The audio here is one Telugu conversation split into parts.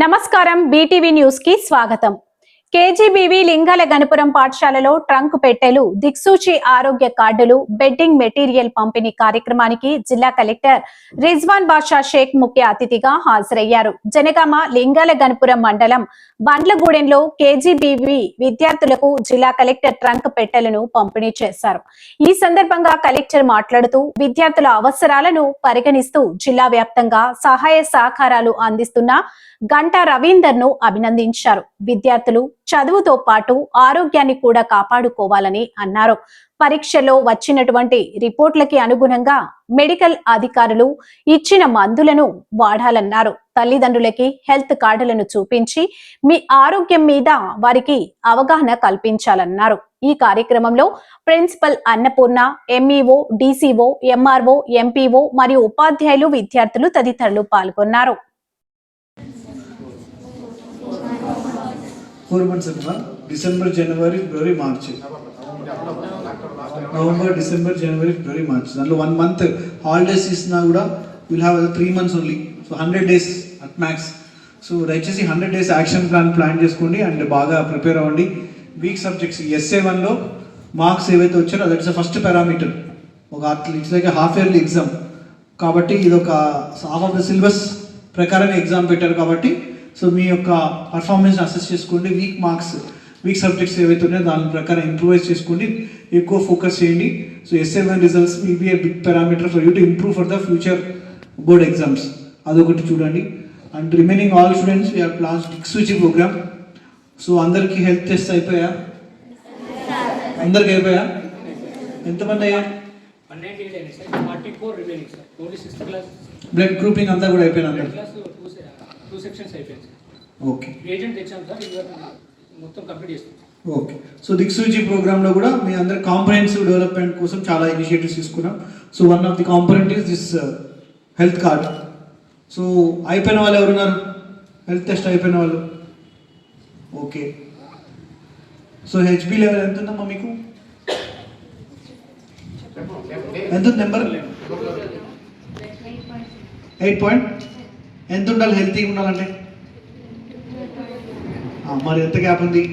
నమస్కారం బీటీవీ న్యూస్ కి స్వాగతం కేజీబీవి లింగాల గణపురం పాఠశాలలో ట్రంక్ పెట్టెలు దిక్సూచి ఆరోగ్య కార్డులు బెడ్డింగ్ మెటీరియల్ పంపిణీ కార్యక్రమానికి జిల్లా కలెక్టర్ రిజ్వాన్ బాషా షేక్ ముఖ్య అతిథిగా హాజరయ్యారు. జనగామ లింగాల గణపురం మండలం బండ్లగూడెంలో కేజీబీవి విద్యార్థులకు జిల్లా కలెక్టర్ ట్రంక్ పెట్టెలను పంపిణీ చేశారు. ఈ సందర్భంగా కలెక్టర్ మాట్లాడుతూ విద్యార్థుల అవసరాలను పరిగణిస్తూ జిల్లా వ్యాప్తంగా సహాయ సహకారాలు అందిస్తున్న గంటా రవీందర్ను అభినందించారు. విద్యార్థులు చదువుతో పాటు ఆరోగ్యాన్ని కూడా కాపాడుకోవాలని అన్నారు. పరీక్షలో వచ్చినటువంటి రిపోర్ట్లకి అనుగుణంగా మెడికల్ అధికారులు ఇచ్చిన మందులను వాడాలన్నారు. తల్లిదండ్రులకి హెల్త్ కార్డులను చూపించి మీ ఆరోగ్యం మీద వారికి అవగాహన కల్పించాలన్నారు. ఈ కార్యక్రమంలో principal Annapurna MEO DCO MRO MPO మరియు ఉపాధ్యాయులు విద్యార్థులు తదితరులు పాల్గొన్నారు. ఫోర్ మంత్స్ అమ్మా December January February March. November December January February March. దాంట్లో వన్ మంత్ హాలిడేస్ ఇస్తున్నా కూడా will have three months only so hundred days at max so దయచేసి hundred days action plan plan చేసుకోండి అండ్ బాగా ప్రిపేర్ అవ్వండి. వీక్ సబ్జెక్ట్స్ ఎస్ఏ వన్లో మార్క్స్ ఏవైతే వచ్చారో దట్ ఇస్ ఫస్ట్ పారామీటర్ ఒక it's like half yearly exam కాబట్టి ఇది ఒక హాఫ్ ఆఫ్ ద సిలబస్ ప్రకారమే ఎగ్జామ్ పెట్టారు కాబట్టి సో మీ యొక్క పర్ఫార్మెన్స్ అసెస్ చేసుకోండి. వీక్ మార్క్స్ వీక్ సబ్జెక్ట్స్ ఏవైతే ఉన్నాయో దాని ప్రకారం ఇంప్రూవైజ్ చేసుకోండి. ఎక్కువ ఫోకస్ చేయండి. So SA one results will be a big parameter for you to improve for the future board exams అదొకటి చూడండి. And remaining all students we are plans దిక్సూచి ప్రోగ్రామ్ సో అందరికీ హెల్త్ టెస్ట్ అయిపోయా? అందరికి అయిపోయా? ఎంతమంది అయ్యా బ్లడ్ గ్రూపింగ్ అంతా కూడా అయిపోయినా అందరికి. టూ సెక్షన్స్ అయిపోయింది ఓకే. ఏజెంట్ తెచ్చాం సార్ ఇది మొత్తం కంప్లీట్ చేస్తాం. ఓకే. సో దిక్సూచి ప్రోగ్రామ్లో కూడా మీ అందరి కాంపరెన్సివ్ డెవలప్మెంట్ కోసం చాలా ఇనిషియేటివ్స్ తీసుకున్నాం. So one of the component is this health card so అయిపోయిన వాళ్ళు ఎవరున్నారు? హెల్త్ టెస్ట్ అయిపోయిన వాళ్ళు. ఓకే. సో హెచ్బి లెవెల్ ఎంత ఉందమ్మా మీకు? ఎంత ఉంది? నెంబర్ ఎయిట్ పాయింట్ ఎంత ఉండాలి? హెల్తీగా ఉండాలంటే? మరి ఎంత గ్యాప్ ఉంది?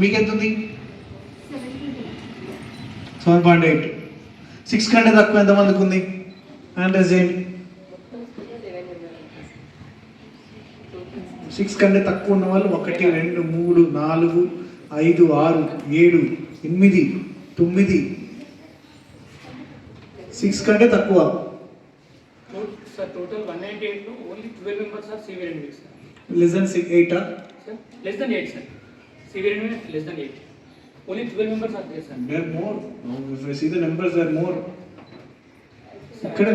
మీకు ఎంత ఉంది? సెవెన్ పాయింట్ ఎయిట్ సిక్స్ కంటే తక్కువ ఎంతమందికి ఉంది? హ్యాండ్ రైజ్ చేయండి సిక్స్ కంటే తక్కువ ఉన్న వాళ్ళు ఒకటి రెండు మూడు నాలుగు ఐదు ఆరు ఏడు ఎనిమిది తొమ్మిది. సిక్స్ కంటే తక్కువ. సార్ టోటల్ వన్ నైన్టీ ఎయిట్లో only twelve members are severe ఎనిమిది sir less than six ఎయిటా sir less than eight sir severe ఎనిమిది less than eight only twelve members are there sir there more see the numbers are more ఇక్కడ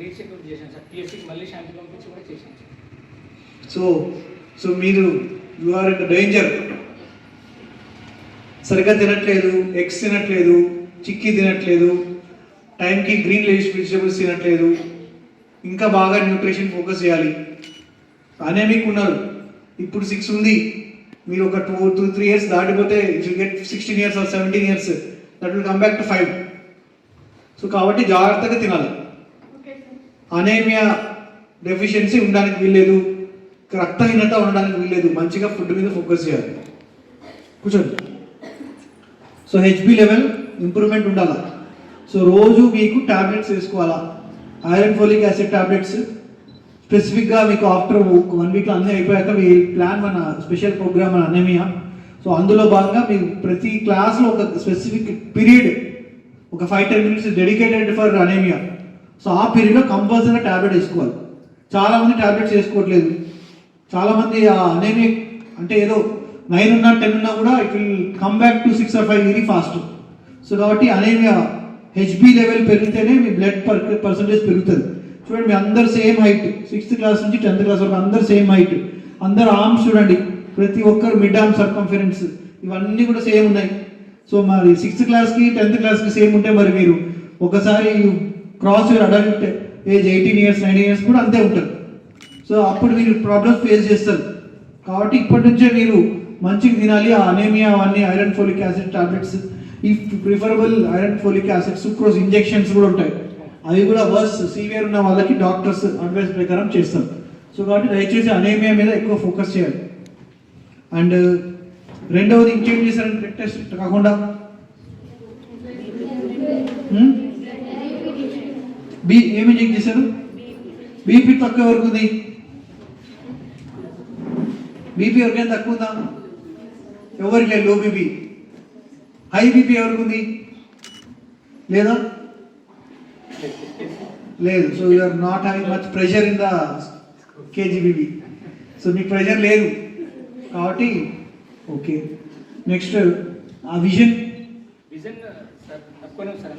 రీచెక్అవుట్ చేశాను సార్ పిఎస్సికి మళ్ళీ శాంపుల్ పంపించి కూడా చేశాను సార్ సో సో మీరు యు ఆర్ ఇన్ డేంజర్ సరిగ్గా తినట్లేదు ఎగ్స్ తినట్లేదు చిక్కీ తినట్లేదు టైంకి గ్రీన్ లేస్ వెజిటబుల్స్ తినట్లేదు ఇంకా బాగా న్యూట్రిషన్ ఫోకస్ చేయాలి. అనేమిక్ ఉన్నారు ఇప్పుడు సిక్స్ ఉంది. మీరు ఒక టూ టూ త్రీ ఇయర్స్ దాటిపోతే if you get sixteen years or seventeen years that will come back to five so కాబట్టి జాగ్రత్తగా తినాలి. అనేమియా డెఫిషియన్సీ ఉండడానికి వీల్లేదు. రక్తహీనత ఉండడానికి వీల్లేదు. మంచిగా ఫుడ్ మీద ఫోకస్ చేయాలి. కూర్చోండి. సో హెచ్బి లెవెల్ ఇంప్రూవ్మెంట్ ఉండాలా? సో రోజు మీకు టాబ్లెట్స్ వేసుకోవాలా? Iron folic acid tablets. స్పెసిఫిక్గా మీకు ఆఫ్టర్ వన్ వీక్లో అన్నీ అయిపోయాక మీ ప్లాన్ మన స్పెషల్ ప్రోగ్రామ్ మన అనమియా సో అందులో భాగంగా మీకు ప్రతి క్లాస్లో ఒక స్పెసిఫిక్ పీరియడ్ ఒక five ten minutes dedicated for anaemia so ఆ పీరియడ్లో కంపల్సరీగా టాబ్లెట్ వేసుకోవాలి. చాలామంది టాబ్లెట్స్ వేసుకోవట్లేదు. చాలామంది ఆ అనేమి అంటే ఏదో నైన్ ఉన్నా టెన్ ఉన్నా కూడా it will come back to six or five very fast. So కాబట్టి అనేమియా హెచ్బి లెవెల్ పెరిగితేనే మీ బ్లడ్ పర్ పర్సంటేజ్ పెరుగుతుంది. చూడండి మీ అందరు సేమ్ హైట్ సిక్స్త్ క్లాస్ నుంచి టెన్త్ క్లాస్ వరకు అందరు సేమ్ హైట్ అందరు ఆర్మ్స్ చూడండి. ప్రతి ఒక్కరు మిడ్ ఆర్మ్ సర్కంఫరెన్స్ ఇవన్నీ కూడా సేమ్ ఉన్నాయి. సో మరి సిక్స్త్ క్లాస్కి టెన్త్ క్లాస్కి సేమ్ ఉంటే మరి మీరు ఒకసారి cross your adult age eighteen years nineteen years కూడా అంతే ఉంటుంది సో అప్పుడు మీరు ప్రాబ్లమ్స్ ఫేస్ చేస్తారు. కాబట్టి ఇప్పటి నుంచే మీరు మంచిగా తినాలి. ఆ అనేమియా అవన్నీ ఐరన్ ఫోలిక్ యాసిడ్ టాబ్లెట్స్ ఈ preferable iron folic acid sucrose injections కూడా ఉంటాయి. అవి కూడా వర్స్ సీవియర్ ఉన్న వాళ్ళకి డాక్టర్స్ అడ్వైస్ ప్రకారం చేస్తారు. సో కాబట్టి దయచేసి అనేమియా మీద ఎక్కువ ఫోకస్ చేయాలి. అండ్ రెండవది ఇంకేం చేశారంటే బ్లడ్ టెస్ట్ కాకుండా? Hmm? బీ ఏమి చెక్ చేశారు? బీపీ తక్కువ వరకు ఉంది? బీపీ ఎవరికైనా తక్కువ ఉందా? ఎవరికి? లేదు లో బీపీ హై బీపీ ఎవరికి ఉంది లేదా? లేదు. So you are not having much pressure in the KGBV so మీకు ప్రెషర్ లేదు. కాబట్టి ఓకే నెక్స్ట్ ఆ విజన్ విజన్ సార్ తక్కువనే సార్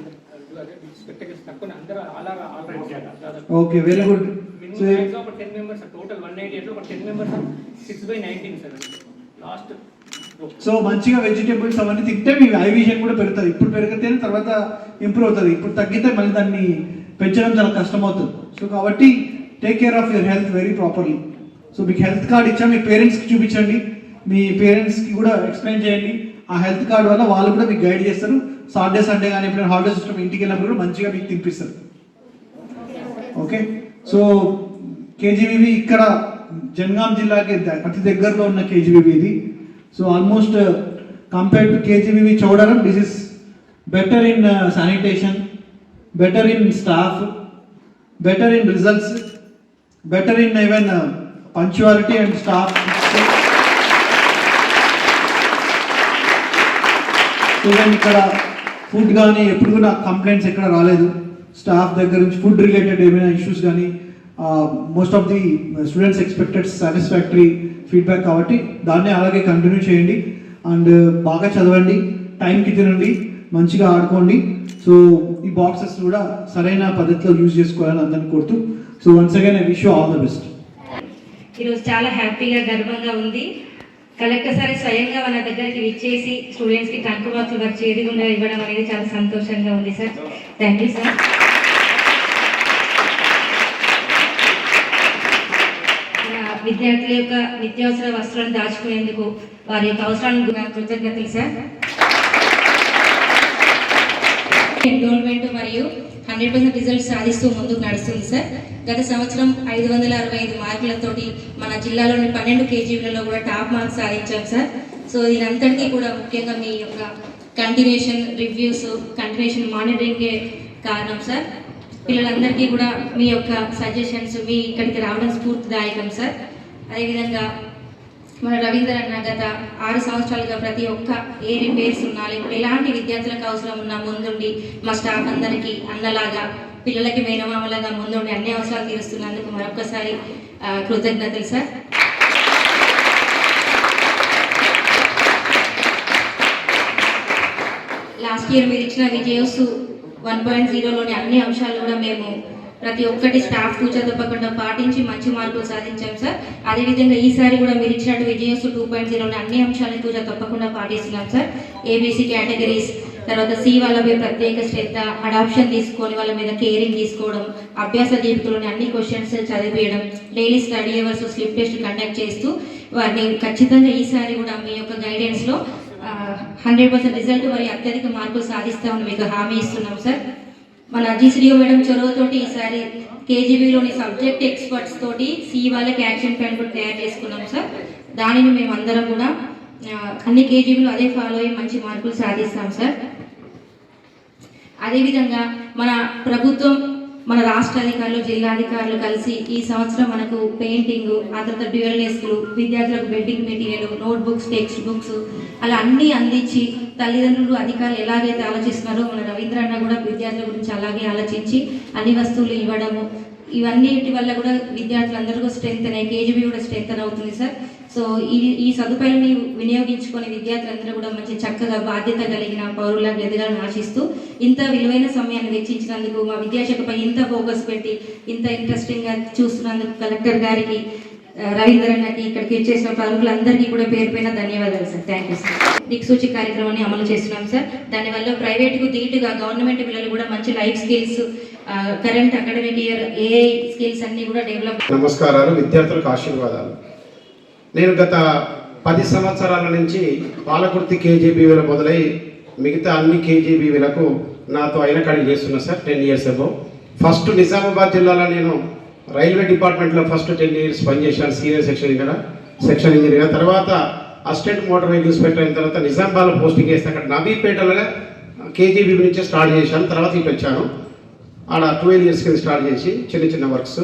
స్పెక్టకల్స్ తక్కువనే అందరూ అలా ఆపరేట్ చేయాలి దాదాపు ఓకే వెరీ గుడ్ సో ఒక ten members total one eighty eight ఒక ten members six by nineteen sir last so మంచిగా వెజిటేబుల్స్ అవన్నీ తింటే మీ ఐ విజన్ కూడా పెరుగుతుంది. ఇప్పుడు పెరిగితేనే తర్వాత ఇంప్రూవ్ అవుతుంది. ఇప్పుడు తగ్గితే మళ్ళీ దాన్ని పెంచడం చాలా కష్టం అవుతుంది సో కాబట్టి take care of your health very properly so మీకు హెల్త్ కార్డ్ ఇచ్చా. మీ పేరెంట్స్కి చూపించండి. మీ పేరెంట్స్కి కూడా ఎక్స్ప్లెయిన్ చేయండి. ఆ హెల్త్ కార్డ్ వల్ల వాళ్ళు కూడా మీకు గైడ్ చేస్తారు. సాటర్డే సండే కానీ ఎప్పుడైనా హాలిడేస్ వచ్చినప్పుడు ఇంటికి వెళ్ళినప్పుడు కూడా మంచిగా మీకు తినిపిస్తారు. ఓకే సో కేజీబీవి ఇక్కడ జనగాం జిల్లాకి అతి దగ్గరలో ఉన్న కేజీబీవి ఇది. So almost compare to KGBV చూడడం this is better in sanitation better in staff better in results better in even punctuality and staff even ఇక్కడ ఫుడ్ కానీ ఎప్పుడు కూడా కంప్లైంట్స్ ఎక్కడ రాలేదు. స్టాఫ్ దగ్గర నుంచి ఫుడ్ రిలేటెడ్ ఏమైనా ఇష్యూస్ కానీ most of the students expected satisfactory feedback కాబట్టి దాన్ని అలాగే కంటిన్యూ చేయండి. అండ్ uh, బాగా చదవండి. టైంకి తినండి. మంచిగా ఆడుకోండి. సో ఈ బాక్సెస్ కూడా సరైన పద్ధతిలో యూజ్ చేసుకోవాలని అందరిని కోరుతూ so once again I wish you all the best ఈరోజు చాలా హ్యాపీగా గర్వంగా ఉంది. కలెక్టర్ సార్ స్వయంగా మన దగ్గరికి విచ్చేసి స్టూడెంట్స్కి టంకు బాక్సులు వారి చేతి ఇవ్వడం అనేది చాలా సంతోషంగా ఉంది సార్ థ్యాంక్ యూ సార్ మన విద్యార్థుల యొక్క నిత్యావసర వస్తువులను దాచుకునేందుకు వారి యొక్క అవసరాలను కృతజ్ఞతలు సార్. ఎన్రోల్మెంట్ మరియు హండ్రెడ్ పర్సెంట్ రిజల్ట్ సాధిస్తూ ముందుకు నడుస్తుంది సార్. గత సంవత్సరం ఐదు వందల అరవై ఐదు మార్కులతోటి మన జిల్లాలోని పన్నెండు కేజీలలో కూడా టాప్ మార్క్స్ సాధించాం సార్. సో దీనంతటికీ కూడా ముఖ్యంగా మీ యొక్క కంటిన్యూషన్ రివ్యూస్ కంటిన్యూషన్ మానిటరింగే కారణం సార్. పిల్లలందరికీ కూడా మీ యొక్క సజెషన్స్ మీ ఇక్కడికి రావడం స్ఫూర్తిదాయకం సార్. అదేవిధంగా మన రవీంద్ర అన్న గత ఆరు సంవత్సరాలుగా ప్రతి ఒక్క ఏ రిపేర్స్ ఉన్నా లేకపోతే ఎలాంటి విద్యార్థులకు అవసరం ఉన్నా ముందుండి మా స్టాఫ్ అందరికీ అన్నలాగా పిల్లలకి మేనమామలాగా ముందుండి అన్ని అవసరాలు తీరుస్తున్నందుకు మరొకసారి కృతజ్ఞతలు సార్. లాస్ట్ ఇయర్ మీరు ఇచ్చిన విజయోస్ వన్ పాయింట్ జీరోలోని అన్ని అంశాలు కూడా మేము ప్రతి ఒక్కటి స్టాఫ్ కూర్చో తప్పకుండా పాటించి మంచి మార్కులు సాధించాం సార్. అదేవిధంగా ఈసారి కూడా మీరు ఇచ్చినట్టు విజయస్ టూ పాయింట్ జీరోని అన్ని అంశాలను తూచా తప్పకుండా పాటిస్తున్నాం సార్. ఏబీసీ కేటగిరీస్ తర్వాత సి వాళ్ళపై ప్రత్యేక శ్రద్ధ అడాప్షన్ తీసుకొని వాళ్ళ మీద కేరింగ్ తీసుకోవడం అభ్యాస దీపికలోని అన్ని questions చదివేయడం daily study hours slip test conduct చేస్తూ వారిని ఖచ్చితంగా ఈసారి కూడా మీ యొక్క గైడెన్స్లో హండ్రెడ్ పర్సెంట్ రిజల్ట్ వారి అత్యధిక మార్కులు సాధిస్తామని మీకు హామీ ఇస్తున్నాం సార్. మన జీసీడీఓ మేడం చొరవతోటి ఈసారి కేజీబీలోని సబ్జెక్ట్ ఎక్స్పర్ట్స్ తోటి సి వాళ్ళకి యాక్షన్ ప్లాన్ కూడా తయారు చేసుకున్నాం సార్. దానిని మేము అందరం కూడా అన్ని కేజీబీలు అదే ఫాలో అయ్యి మంచి మార్కులు సాధిస్తాం సార్. అదేవిధంగా మన ప్రభుత్వం మన రాష్ట్ర అధికారులు జిల్లా అధికారులు కలిసి ఈ సంవత్సరం మనకు పెయింటింగ్ ఆ తర్వాత డ్యూయల్ డెస్క్లు విద్యార్థులకు bedding material notebooks text books అలా అన్నీ అందించి తల్లిదండ్రులు అధికారులు ఎలాగైతే ఆలోచిస్తున్నారో మన రవీంద్ర అన్న కూడా విద్యార్థుల గురించి అలాగే ఆలోచించి అన్ని వస్తువులు ఇవ్వడము. ఇవన్నిటి వల్ల కూడా విద్యార్థులందరూ స్ట్రెంగ్ స్ట్రెంత్ అనే కేజీబీ కూడా స్ట్రెంత్ అవుతుంది సార్. సో ఈ ఈ సదుపాయాన్ని వినియోగించుకొని విద్యార్థులందరూ కూడా మంచి చక్కగా బాధ్యత కలిగిన పౌరులకు ఎదగాలని ఆశిస్తూ ఇంత విలువైన సమయాన్ని వెచ్చించినందుకు మా విద్యాశాఖపై ఇంత ఫోకస్ పెట్టి ఇంత ఇంట్రెస్టింగ్గా చూస్తున్నందుకు కలెక్టర్ గారికి రవీంద్రన్నకి ఇక్కడికి వచ్చేసిన ప్రముఖులందరికీ కూడా పేరు పైన ధన్యవాదాలు సార్. థ్యాంక్ యూ సార్ దిక్సూచి కార్యక్రమాన్ని అమలు చేస్తున్నాం సార్. దానివల్ల ప్రైవేట్కు ధీటుగా గవర్నమెంట్ పిల్లలు కూడా మంచి life skills current academic year AI skills అన్ని కూడా డెవలప్ నమస్కారాలు. విద్యార్థులకు ఆశీర్వాదాలు. నేను గత పది సంవత్సరాల నుంచి పాలకుర్తి కేజీబీవీలో మొదలై మిగతా అన్ని కేజీబీవీలకు నాతో అయిన కాడికి చేస్తున్నా సార్ టెన్ ఇయర్స్ అబో ఫస్ట్ నిజామాబాద్ జిల్లాలో నేను రైల్వే డిపార్ట్మెంట్లో ఫస్ట్ టెన్ ఇయర్స్ పనిచేశాను సీనియర్ సెక్షన్ ఇక్కడ సెక్షన్ ఇంజనీర్గా తర్వాత అసిస్టెంట్ మోటార్ వెహికల్ ఇన్స్పెక్టర్ అయిన తర్వాత నిజామాబాద్లో పోస్టింగ్ చేస్తే అక్కడ నబీపేటలో కేజీబీ నుంచి స్టార్ట్ చేశాను తర్వాత ఇటు వచ్చాను. ఆడ ట్వెల్వ్ ఇయర్స్ కింద స్టార్ట్ చేసి చిన్న చిన్న వర్క్స్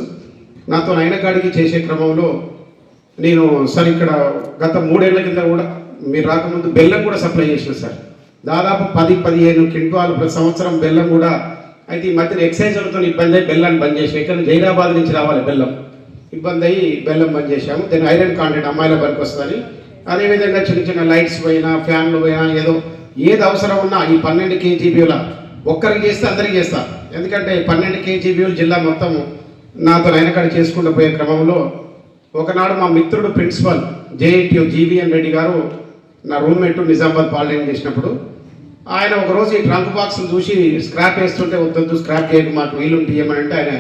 నాతో అయిన కాడికి చేసే క్రమంలో నేను సార్ ఇక్కడ గత మూడేళ్ళ కింద కూడా మీరు రాకముందు బెల్లం కూడా సప్లై చేసిన సార్. దాదాపు పది పదిహేను క్వింటాలు ప్రతి సంవత్సరం బెల్లం కూడా అయితే ఈ మధ్యన ఎక్సైజ్లతో ఇబ్బంది అయ్యి బెల్లాన్ని బంద్ చేసాం ఇక్కడ జైరాబాద్ నుంచి రావాలి బెల్లం. ఇబ్బంది అయ్యి బెల్లం బంద్ చేసాము దాని ఐరన్ కాంటెంట్ అమ్మాయిల పనికి వస్తుందని అదేవిధంగా చిన్న చిన్న లైట్స్ పోయినా ఫ్యాన్లు పోయినా ఏదో ఏది అవసరం ఉన్నా ఈ పన్నెండు కేజీబీల ఒక్కరికి చేస్తే అందరికి చేస్తా. ఎందుకంటే పన్నెండు కేజీబీలు జిల్లా మొత్తం నాతో అయినకాడ చేసుకుంటూ పోయే క్రమంలో ఒకనాడు మా మిత్రుడు ప్రిన్సిపల్ జేఎన్టీయూ జీవీఎన్ రెడ్డి గారు నా రూమ్మేట్ నిజామాబాద్ పాలన చేసినప్పుడు ఆయన ఒకరోజు ఈ ట్రంక్ బాక్స్ చూసి స్క్రాప్ వేస్తుంటే వద్దొద్దు స్క్రాప్ చేయక మాకు వీలుంటే ఏమనంటే ఆయన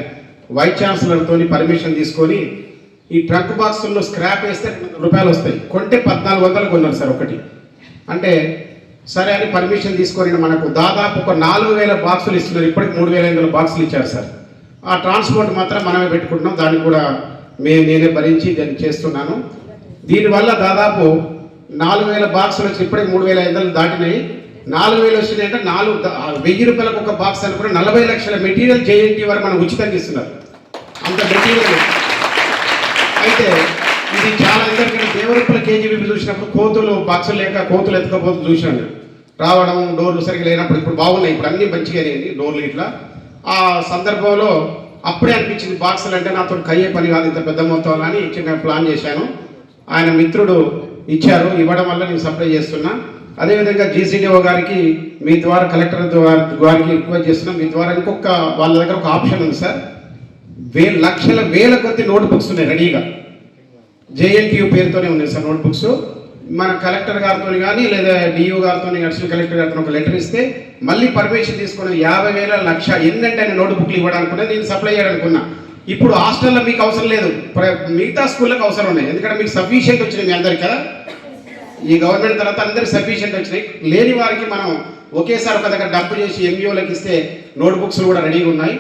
వైస్ ఛాన్సలర్తో పర్మిషన్ తీసుకొని ఈ ట్రంక్ బాక్సుల్లో స్క్రాప్ వేస్తే రూపాయలు వస్తాయి. కొంటే పద్నాలుగు వందలు కొన్నారు సార్ ఒకటి. అంటే సరే అని పర్మిషన్ తీసుకొని మనకు దాదాపు ఒక నాలుగు వేల బాక్సులు ఇస్తున్నారు. ఇప్పటికి మూడు వేల ఐదు వందల బాక్సులు ఇచ్చారు సార్. ఆ ట్రాన్స్పోర్ట్ మాత్రం మనమే పెట్టుకుంటున్నాం. దాన్ని కూడా మే నేనే భరించి దాన్ని చేస్తున్నాను. దీనివల్ల దాదాపు నాలుగు వేల బాక్సులు వచ్చి ఇప్పటికి మూడు వేల ఐదు దాటినాయి. నాలుగు వేలు వచ్చినాయి అంటే నాలుగు వెయ్యి రూపాయలకు ఒక బాక్స్ అనుకుని నలభై లక్షల మెటీరియల్ జేఎన్టీ వరకు మనం ఉచితంగా ఇస్తున్నారు అంత మెటీరియల్. అయితే ఇది చాలా ఎందుకంటే దేవరూపల కేజీబీ చూసినప్పుడు కోతులు బాక్సులు లేక కోతులు ఎత్తుకపోతూ చూశాను. రావడం డోర్లు సరిగ్గా లేనప్పుడు ఇప్పుడు బాగున్నాయి. ఇప్పుడు అన్నీ మంచిగా అయ్యాయి డోర్లు ఇట్లా. ఆ సందర్భంలో అప్పుడే అనిపించింది బాక్సులు అంటే నాతో కయ్యే పని కాదు ఇంత పెద్ద మొత్తం అని చిన్న ప్లాన్ చేశాను. ఆయన మిత్రుడు ఇచ్చారు ఇవ్వడం వల్ల నేను సప్లై చేస్తున్నా. అదేవిధంగా జీసీడీఓ గారికి మీ ద్వారా కలెక్టర్ ద్వారా గారికి రిక్వెస్ట్ చేస్తున్నా. మీ ద్వారా ఇంకొక వాళ్ళ దగ్గర ఒక ఆప్షన్ ఉంది సార్. వే లక్షల వేల కొద్ది నోట్ బుక్స్ ఉన్నాయి రెడీగా. జేఎన్టీయూ పేరుతోనే ఉన్నాయి సార్ నోట్ బుక్స్ మన కలెక్టర్ గారితో కానీ లేదా డిఓ గారితో అడిషనల్ కలెక్టర్ గారితో ఒక లెటర్ ఇస్తే మళ్ళీ పర్మిషన్ తీసుకుని యాభై వేల లక్ష ఎన్నంటే నేను నోట్బుక్లు ఇవ్వడానుకున్నా నేను సప్లై చేయాలనుకున్నా. ఇప్పుడు హాస్టల్లో మీకు అవసరం లేదు. ప్ర- మిగతా స్కూళ్ళకి అవసరం ఉన్నాయి. ఎందుకంటే మీకు సఫిషియెంట్ వచ్చినాయి మీ అందరికి కదా? ఈ గవర్నమెంట్ తర్వాత అందరికి సఫిషియెంట్ వచ్చినాయి. లేని వారికి మనం ఒకేసారి ఒక దగ్గర డబ్బు చేసి ఎంఈఓలకు ఇస్తే నోట్బుక్స్ కూడా రెడీగా ఉన్నాయి.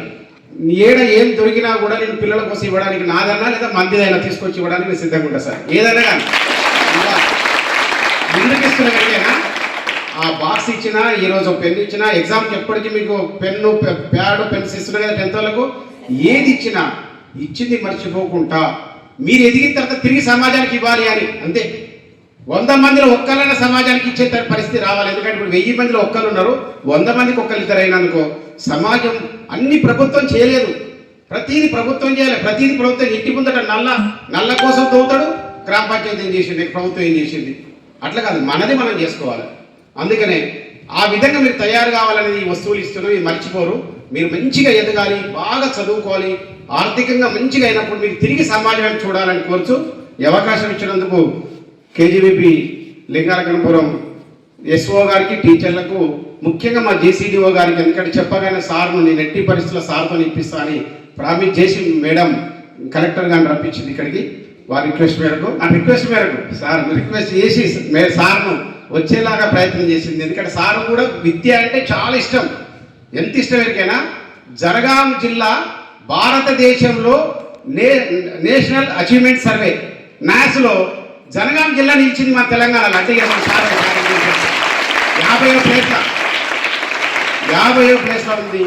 ఏడ ఏం దొరికినా కూడా నేను పిల్లల కోసం ఇవ్వడానికి నాదన్నా లేదా మందిదైనా తీసుకొచ్చి ఇవ్వడానికి నేను సిద్ధంగా ఉంటాను సార్. ఏదైనా కానీ. తీసుకున్న వెంటనే ఆ బాక్స్ ఇచ్చినా ఈరోజు పెన్ ఇచ్చినా ఎగ్జామ్కి ఎప్పటికీ మీకు పెన్ను ప్యాడ్ పెన్స్ ఇస్తున్నా కదా టెన్త్ వాళ్ళకు? ఏది ఇచ్చినా ఇచ్చింది మర్చిపోకుండా మీరు ఎదిగిన తర్వాత తిరిగి సమాజానికి ఇవ్వాలి అని అంతే. వంద మందిలో ఒక్కరైనా సమాజానికి ఇచ్చే పరిస్థితి రావాలి. ఎందుకంటే ఇప్పుడు వెయ్యి మందిలో ఒక్కరు ఉన్నారు వంద మందికి ఒక్కరు ఇద్దరు సమాజం అన్ని ప్రభుత్వం చేయలేదు. ప్రతిదీ ప్రభుత్వం చేయాలి. ప్రతిదీ ప్రభుత్వం ఇంటి ముందట నల్ల నల్ల కోసం తవ్వుతాడు. గ్రామ పంచాయతీ ఏం చేసింది ప్రభుత్వం ఏం చేసింది? అట్లా కాదు మనది మనం చేసుకోవాలి. అందుకనే ఆ విధంగా మీరు తయారు కావాలని ఈ వస్తువులు ఇస్తున్నాం ఇది మర్చిపోరు. మీరు మంచిగా ఎదగాలి బాగా చదువుకోవాలి ఆర్థికంగా మంచిగా అయినప్పుడు మీరు తిరిగి సమాజాన్ని చూడాలని కోరుచు ఈ అవకాశం ఇచ్చినందుకు కేజీబీపీ లింగారకనపురం ఎస్ఓ గారికి టీచర్లకు ముఖ్యంగా మా జేసీడీఓ గారికి ఎందుకంటే చెప్పగానే సార్ను నేను ఎట్టి పరిస్థితుల్లో సార్తో ఇప్పిస్తా అని ప్రామిస్ చేసి మేడం కలెక్టర్ గారిని రప్పించింది ఇక్కడికి. వారి రిక్వెస్ట్ మేరకు ఆ రిక్వెస్ట్ మేరకు సార్ రిక్వెస్ట్ చేసి మేము సార్ను వచ్చేలాగా ప్రయత్నం చేసింది. ఎందుకంటే సార్ కూడా విద్య అంటే చాలా ఇష్టం. ఎంత ఇష్టం ఎవరికైనా? జనగాం జిల్లా భారతదేశంలో నే నేషనల్ అచీవ్మెంట్ సర్వే మ్యాథ్స్లో జనగాం జిల్లా నిలిచింది మా తెలంగాణలో. అంటే మన సార్ యాభై ప్లేస్ల. యాభై ప్లేస్లో ఉంది.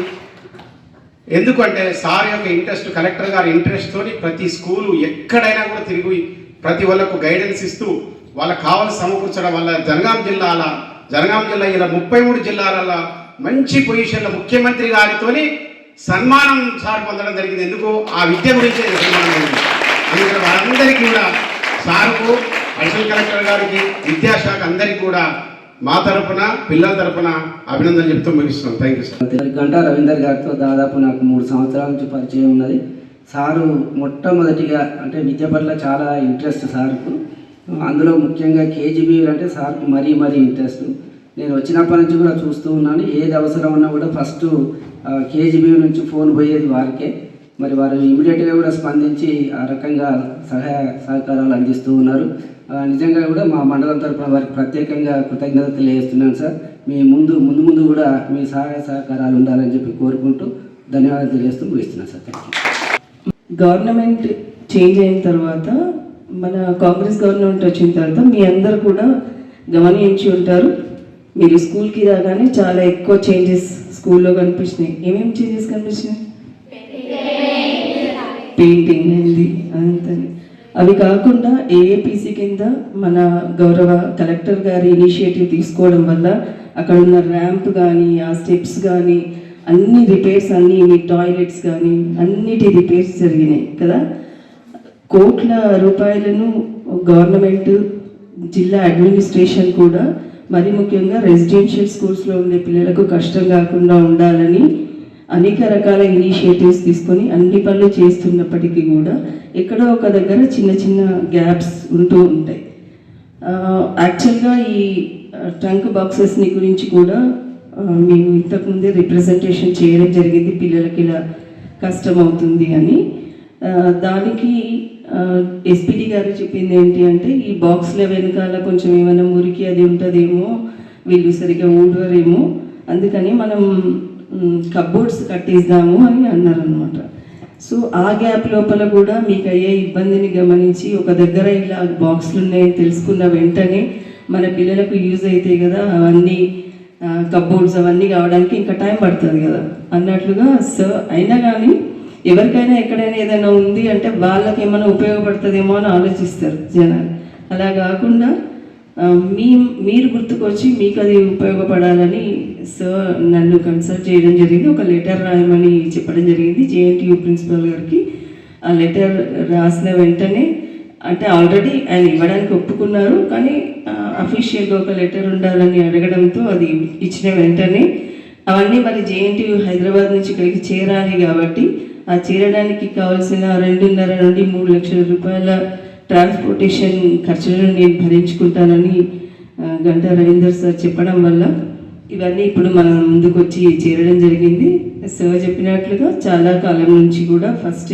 ఎందుకంటే సార్ యొక్క ఇంట్రెస్ట్ కలెక్టర్ గారి ఇంట్రెస్ట్తో ప్రతి స్కూలు ఎక్కడైనా కూడా తిరిగి ప్రతి వాళ్ళకు గైడెన్స్ ఇస్తూ వాళ్ళకి కావాల్సి సమకూర్చడం వల్ల జనగాం జిల్లాల జనగాం జిల్లా ఇలా ముప్పై మూడు జిల్లాలలో మంచి పొజిషన్లో ముఖ్యమంత్రి గారితోని సన్మానం సార్ పొందడం జరిగింది. ఎందుకు? ఆ విద్య గురించి సన్మానం జరిగింది అందుకని వారందరికీ కూడా సార్కు అడిషనల్ కలెక్టర్ గారికి విద్యాశాఖ అందరికీ కూడా మా తరపున పిల్లల తరపున అభినందన చెప్తూ ముగిస్తున్నాం. Thank you sir Ganta Ravinder గారితో దాదాపు నాకు మూడు సంవత్సరాల నుంచి పరిచయం ఉన్నది. సారు మొట్టమొదటిగా అంటే విద్య పట్ల చాలా ఇంట్రెస్ట్ సార్కు. అందులో ముఖ్యంగా కేజీబీ అంటే సార్కు మరీ మరీ ఇంట్రెస్ట్ నేను వచ్చినప్పటి నుంచి కూడా చూస్తూ ఉన్నాను. ఏది అవసరం ఉన్నా కూడా ఫస్ట్ కేజీబీ నుంచి ఫోన్ పోయేది వారికే. మరి వారు ఇమీడియట్గా కూడా స్పందించి ఆ రకంగా సహాయ సహకారాలు అందిస్తూ ఉన్నారు. నిజంగా కూడా మా మండలం తరపున వారికి ప్రత్యేకంగా కృతజ్ఞత తెలియజేస్తున్నాను సార్. మీ ముందు ముందు ముందు కూడా మీ సహాయ సహకారాలు ఉండాలని చెప్పి కోరుకుంటూ ధన్యవాదాలు తెలియజేస్తూ ముగిస్తున్నాను సార్. థ్యాంక్ గవర్నమెంట్ చేంజ్ అయిన తర్వాత మన కాంగ్రెస్ గవర్నమెంట్ వచ్చిన తర్వాత మీ అందరు కూడా గమనించి ఉంటారు. మీరు స్కూల్కి రాగానే చాలా ఎక్కువ చేంజెస్ స్కూల్లో కనిపించినాయి ఏమేమి చేంజెస్ కనిపించినాయి పెయింటింగ్ అయింది అదంతా అవి కాకుండా ఏఏపీసీ కింద మన గౌరవ కలెక్టర్ గారి ఇనిషియేటివ్ తీసుకోవడం వల్ల అక్కడ ఉన్న ర్యాంప్ కానీ ఆ స్టెప్స్ కానీ అన్ని రిపేర్స్ అన్ని మీ టాయిలెట్స్ కానీ అన్నిటి రిపేర్స్ జరిగినాయి కదా. కోట్ల రూపాయలను గవర్నమెంట్ జిల్లా అడ్మినిస్ట్రేషన్ కూడా మరి ముఖ్యంగా రెసిడెన్షియల్ స్కూల్స్లో ఉండే పిల్లలకు కష్టం కాకుండా ఉండాలని అనేక రకాల ఇనిషియేటివ్స్ తీసుకొని అన్ని పనులు చేస్తున్నప్పటికీ కూడా ఎక్కడో ఒక దగ్గర చిన్న చిన్న గ్యాప్స్ ఉంటూ ఉంటాయి. యాక్చువల్గా ఈ ట్రంక్ బాక్సెస్ని గురించి కూడా మేము ఇంతకుముందే రిప్రజెంటేషన్ చేయడం జరిగింది. పిల్లలకి ఇలా కష్టం అవుతుంది అని. దానికి ఎస్పీడి గారు చెప్పింది ఏంటి అంటే ఈ బాక్స్ల వెనకాల కొంచెం ఏమైనా మురికి అది ఉంటుందేమో వీళ్ళు సరిగ్గా ఊడవరేమో అందుకని మనం కబోర్డ్స్ కట్టిద్దాము అని అన్నారనమాట సో ఆ గ్యాప్ లోపల కూడా మీకు అయ్యే ఇబ్బందిని గమనించి ఒక దగ్గర ఇలా బాక్స్లు ఉన్నాయని తెలుసుకున్న వెంటనే మన పిల్లలకు యూజ్ అవుతాయి కదా అవన్నీ కబోర్డ్స్ అవన్నీ కావడానికి ఇంకా టైం పడుతుంది కదా. అన్నట్లుగా సో అయినా కానీ ఎవరికైనా ఎక్కడైనా ఏదైనా ఉంది అంటే వాళ్ళకి ఏమైనా ఉపయోగపడుతుందేమో అని ఆలోచిస్తారు జనాలు. అలా కాకుండా మీ మీరు గుర్తుకొచ్చి మీకు అది ఉపయోగపడాలని సార్ నన్ను కన్సల్ట్ చేయడం జరిగింది. ఒక లెటర్ రాయమని చెప్పడం జరిగింది. జేఎన్టీయూ ప్రిన్సిపల్ గారికి. ఆ లెటర్ రాసిన వెంటనే అంటే ఆల్రెడీ ఆయన ఇవ్వడానికి ఒప్పుకున్నారు. కానీ అఫీషియల్గా ఒక లెటర్ ఉండాలని అడగడంతో అది ఇచ్చిన వెంటనే అవన్నీ మరి జేఎన్టీయూ హైదరాబాద్ నుంచి ఇక్కడికి చేరాలి కాబట్టి ఆ చేరడానికి కావాల్సిన రెండున్నర నుండి మూడు లక్షల రూపాయల ట్రాన్స్పోర్టేషన్ ఖర్చులను నేను భరించుకుంటానని గంటా రవీందర్ సార్ చెప్పడం వల్ల ఇవన్నీ ఇప్పుడు మనం ముందుకు వచ్చి చేరడం జరిగింది. సార్ చెప్పినట్లుగా చాలా కాలం నుంచి కూడా ఫస్ట్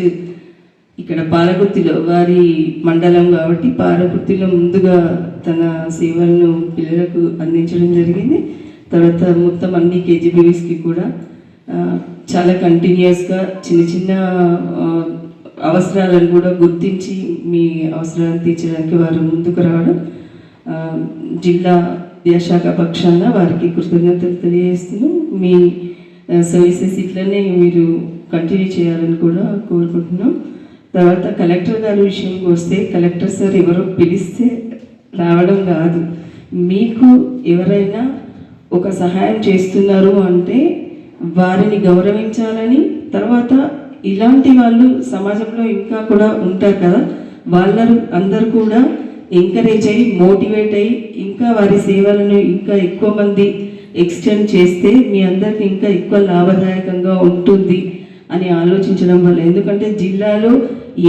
ఇక్కడ పాలకుర్తిలో వారి మండలం కాబట్టి పాలకుర్తిలో ముందుగా తన సేవలను పిల్లలకు అందించడం జరిగింది. తర్వాత మొత్తం అన్ని కేజీబీవీస్కి కూడా చాలా కంటిన్యూస్గా చిన్న చిన్న అవసరాలను కూడా గుర్తించి మీ అవసరాలను తీర్చడానికి వారు ముందుకు రావడం జిల్లా విద్యాశాఖ పక్షాన వారికి కృతజ్ఞతలు తెలియజేస్తున్నాం. మీ సర్వీసెస్ ఇట్లనే మీరు కంటిన్యూ చేయాలని కూడా కోరుకుంటున్నాం. తర్వాత కలెక్టర్ గారి విషయంకి వస్తే కలెక్టర్ సార్ ఎవరో పిలిస్తే రావడం కాదు. మీకు ఎవరైనా ఒక సహాయం చేస్తున్నారు అంటే వారిని గౌరవించాలని తర్వాత ఇలాంటి వాళ్ళు సమాజంలో ఇంకా కూడా ఉంటారు కదా. వాళ్ళరు అందరు కూడా ఎంకరేజ్ అయ్యి మోటివేట్ అయ్యి ఇంకా వారి సేవలను ఇంకా ఎక్కువ మంది ఎక్స్టెండ్ చేస్తే మీ అందరికి ఇంకా ఎక్కువ లాభదాయకంగా ఉంటుంది అని ఆలోచించడం వల్ల. ఎందుకంటే జిల్లాలో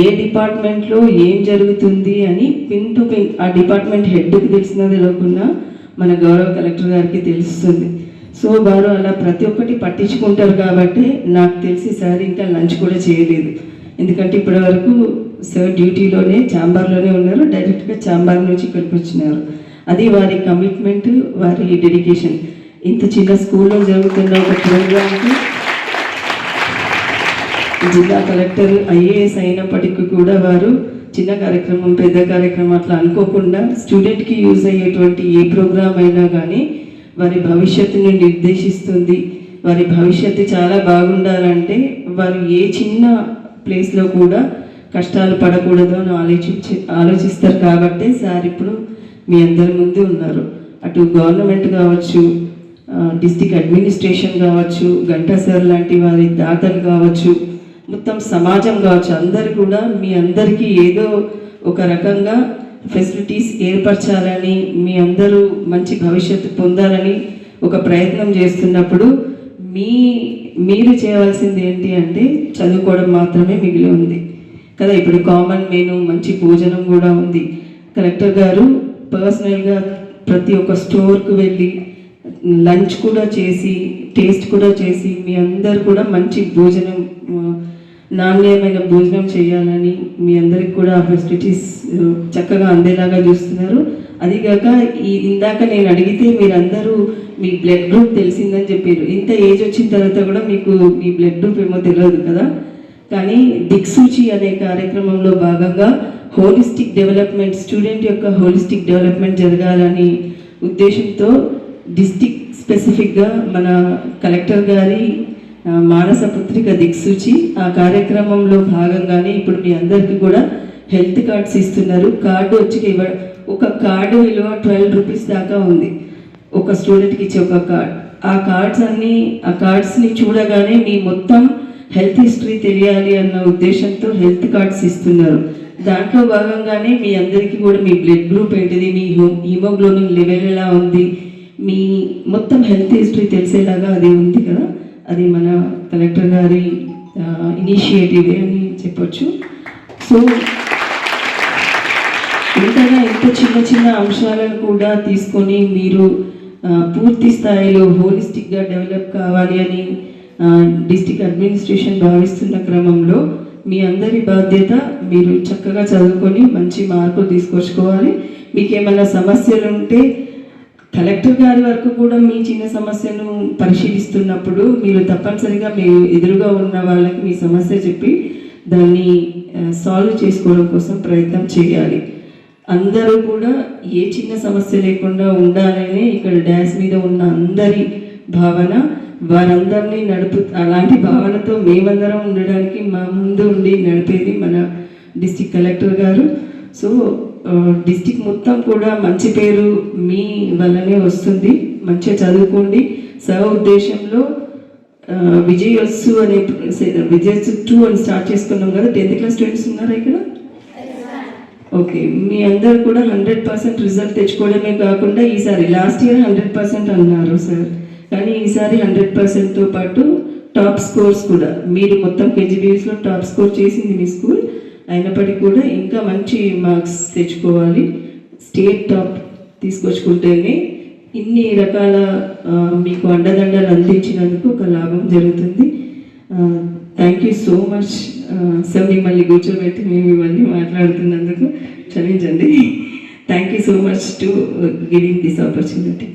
ఏ డిపార్ట్మెంట్లో ఏం జరుగుతుంది అని పిన్ టు పిన్ ఆ డిపార్ట్మెంట్ హెడ్కి తెలిసినది లేకుండా మన గౌరవ కలెక్టర్ గారికి తెలుస్తుంది. సో వారు అలా ప్రతి ఒక్కటి పట్టించుకుంటారు కాబట్టి నాకు తెలిసి సార్ ఇంకా లంచ్ కూడా చేయలేదు. ఎందుకంటే ఇప్పటి వరకు సార్ డ్యూటీలోనే ఛాంబర్లోనే ఉన్నారు. డైరెక్ట్గా ఛాంబర్ నుంచి ఇక్కడికి వచ్చినారు. అది వారి కమిట్మెంట్ వారి డెడికేషన్. ఇంత చిన్న స్కూల్లో జరుగుతున్న ఒక ప్రోగ్రామ్కి జిల్లా కలెక్టర్ ఐఏఎస్ అయినప్పటికీ కూడా వారు చిన్న కార్యక్రమం పెద్ద కార్యక్రమం అట్లా అనుకోకుండా స్టూడెంట్కి యూజ్ అయ్యేటువంటి ఏ ప్రోగ్రామ్ అయినా కానీ వారి భవిష్యత్తుని నిర్దేశిస్తుంది. వారి భవిష్యత్తు చాలా బాగుండాలంటే వారు ఏ చిన్న ప్లేస్లో కూడా కష్టాలు పడకూడదు అని ఆలోచించి ఆలోచిస్తారు కాబట్టి సార్ ఇప్పుడు మీ అందరి ముందు ఉన్నారు. అటు గవర్నమెంట్ కావచ్చు డిస్టిక్ అడ్మినిస్ట్రేషన్ కావచ్చు గంటా సార్ లాంటి వారి దాతలు కావచ్చు మొత్తం సమాజం కావచ్చు అందరు కూడా మీ అందరికీ ఏదో ఒక రకంగా ఫెసిలిటీస్ ఏర్పరచాలని మీ అందరూ మంచి భవిష్యత్తు పొందాలని ఒక ప్రయత్నం చేస్తున్నప్పుడు మీ మీరు చేయవలసింది ఏంటి అంటే చదువుకోవడం మాత్రమే మిగిలి ఉంది. కదా ఇప్పుడు కామన్ మెను మంచి భోజనం కూడా ఉంది. కలెక్టర్ గారు పర్సనల్గా ప్రతి ఒక్క స్టోర్కు వెళ్ళి లంచ్ కూడా చేసి టేస్ట్ కూడా చేసి మీ అందరు కూడా మంచి భోజనం నాణ్యమైన భోజనం చేయాలని మీ అందరికి కూడా ఆ ఫెసిలిటీస్ చక్కగా అందేలాగా చూస్తున్నారు. అదిగాక ఈ ఇందాక నేను అడిగితే మీరందరూ మీ బ్లడ్ గ్రూప్ తెలిసిందని చెప్పారు. ఇంత ఏజ్ వచ్చిన తర్వాత కూడా మీకు మీ బ్లడ్ గ్రూప్ ఏమో తెలియదు కదా. కానీ దిక్సూచి అనే కార్యక్రమంలో భాగంగా హోలిస్టిక్ డెవలప్మెంట్ స్టూడెంట్ యొక్క హోలిస్టిక్ డెవలప్మెంట్ జరగాలని ఉద్దేశంతో డిస్టిక్ స్పెసిఫిక్గా మన కలెక్టర్ గారి మానస పుత్రిక దిక్సూచి. ఆ కార్యక్రమంలో భాగంగానే ఇప్పుడు మీ అందరికీ కూడా హెల్త్ కార్డ్స్ ఇస్తున్నారు. కార్డు వచ్చి ఇవ్వ- ఒక కార్డు విలువ ట్వెల్వ్ రూపీస్ దాకా ఉంది. ఒక స్టూడెంట్కి ఇచ్చే ఒక కార్డ్. ఆ కార్డ్స్ అన్ని ఆ కార్డ్స్ని చూడగానే మీ మొత్తం హెల్త్ హిస్టరీ తెలియాలి అన్న ఉద్దేశంతో హెల్త్ కార్డ్స్ ఇస్తున్నారు. దాంట్లో భాగంగానే మీ అందరికీ కూడా మీ బ్లడ్ గ్రూప్ ఏంటిది మీ హిమోగ్లోబిన్ లెవెల్ ఎలా ఉంది మీ మొత్తం హెల్త్ హిస్టరీ తెలిసేలాగా అది ఉంది కదా. అది మన కలెక్టర్ గారి ఇనిషియేటివే అని చెప్పొచ్చు. సో ఇంతగా ఇంత చిన్న చిన్న అంశాలను కూడా తీసుకొని మీరు పూర్తి స్థాయిలో హోలిస్టిక్గా డెవలప్ కావాలి అని డిస్టిక్ అడ్మినిస్ట్రేషన్ భావిస్తున్న క్రమంలో మీ అందరి బాధ్యత మీరు చక్కగా చదువుకొని మంచి మార్కులు తీసుకొచ్చుకోవాలి. మీకు ఏమైనా సమస్యలు ఉంటే కలెక్టర్ గారి వరకు కూడా మీ చిన్న సమస్యను పరిశీలిస్తున్నప్పుడు మీరు తప్పనిసరిగా మీ ఎదురుగా ఉన్న వాళ్ళకి మీ సమస్య చెప్పి దాన్ని సాల్వ్ చేసుకోవడం కోసం ప్రయత్నం చేయాలి. అందరూ కూడా ఏ చిన్న సమస్య లేకుండా ఉండాలనే ఇక్కడ డ్యాన్స్ మీద ఉన్న అందరి భావన వారందరినీ నడుపు అలాంటి భావనతో మేమందరం ఉండడానికి మా ముందు ఉండి నడిపేది మన డిస్టిక్ కలెక్టర్ గారు. సో డిస్టిక్ మొత్తం కూడా మంచి పేరు మీ వల్లనే వస్తుంది. మంచిగా చదువుకోండి. సహ ఉద్దేశంలో విజయస్సు విజయోత్సు అనే విజయోత్సు టూ అని స్టార్ట్ చేసుకున్నాం కదా. టెన్త్ క్లాస్ స్టూడెంట్స్ ఉన్నారా ఇక్కడ? ఓకే. మీ అందరు కూడా హండ్రెడ్ పర్సెంట్ రిజల్ట్ తెచ్చుకోవడమే కాకుండా ఈసారి లాస్ట్ ఇయర్ హండ్రెడ్ పర్సెంట్ అన్నారు సార్. కానీ ఈసారి హండ్రెడ్ పర్సెంట్తో పాటు టాప్ స్కోర్స్ కూడా. మీరు మొత్తం కేజీబీఎస్లో టాప్ స్కోర్ చేసింది మీ స్కూల్. అయినప్పటికీ కూడా ఇంకా మంచి మార్క్స్ తెచ్చుకోవాలి. స్టేట్ టాప్ తీసుకొచ్చుకుంటేనే ఇన్ని రకాల మీకు అండదండలు అందించినందుకు ఒక లాభం జరుగుతుంది. Thank you so much sir మిమ్మల్ని కూర్చోబెట్టి మేము ఇవన్నీ మాట్లాడుతున్నందుకు క్షమించండి. Thank you so much to giving this opportunity